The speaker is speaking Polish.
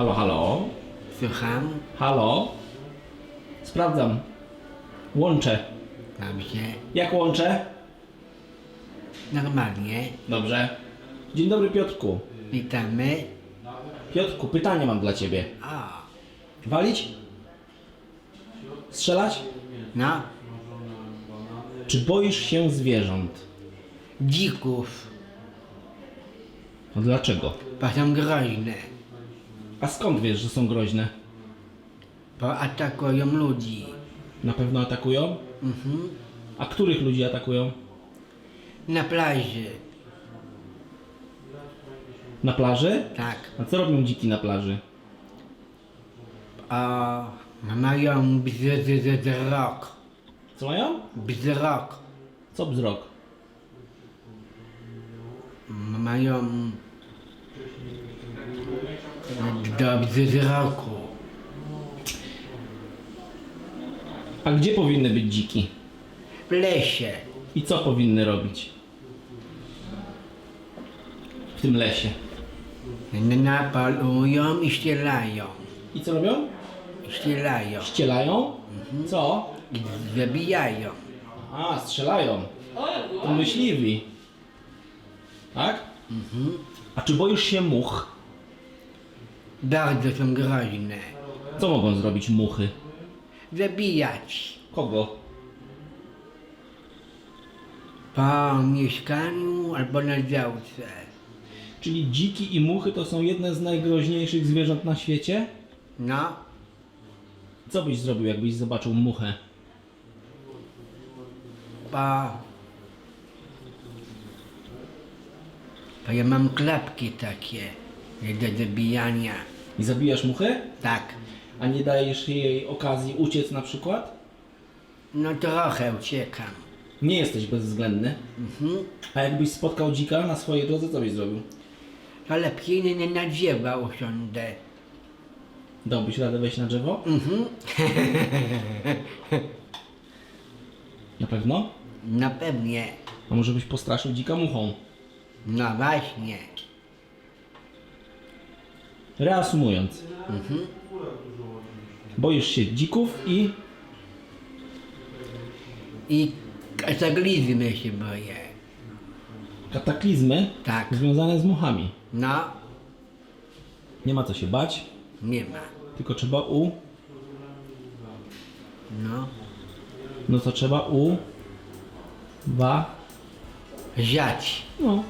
Halo, halo? Słucham? Halo? Sprawdzam. Łączę. Dobrze. Jak łączę? Normalnie. Dobrze. Dzień dobry Piotrku. Witamy. Piotrku, pytanie mam dla ciebie. O, Walić? Strzelać? no. Czy boisz się zwierząt? Dzików. No dlaczego? Bo są groźne. A skąd wiesz, że są groźne? Bo atakują ludzi. Na pewno atakują? Mhm. A których ludzi atakują? Na plaży. Na plaży? Tak. A co robią dziki na plaży? O, mają wzrok. Co mają? Wzrok. Co wzrok? Mają do wzroku. A gdzie powinny być dziki? W lesie. I co powinny robić? W tym lesie. Napalują i ścielają. I co robią? Ścielają. Ścielają? Co? I zabijają. A, strzelają. To myśliwi. Tak? A czy boisz się much? Bardzo są groźne. Co mogą zrobić muchy? Zabijać. Kogo? Po mieszkaniu albo na działce. Czyli dziki i muchy to są jedne z najgroźniejszych zwierząt na świecie? No, Co byś zrobił, jakbyś zobaczył muchę? bo... Bo ja mam klapki takie do zabijania. I zabijasz muchę? Tak. A nie dajesz jej okazji uciec na przykład? No trochę uciekam. Nie jesteś bezwzględny. Mhm. A jakbyś spotkał dzika na swojej drodze, co byś zrobił? Ale piny nie na drzewa usiądę. Dałbyś radę wejść na drzewo? Mhm. Na pewno? No pewnie. A może byś postraszył dzika muchą? No właśnie. Reasumując. Boisz się dzików i I kataklizmy się boję. kataklizmy Tak. związane z muchami. No, Nie ma co się bać, nie ma. tylko trzeba u... No. No to trzeba u... Wa... Ziać. No.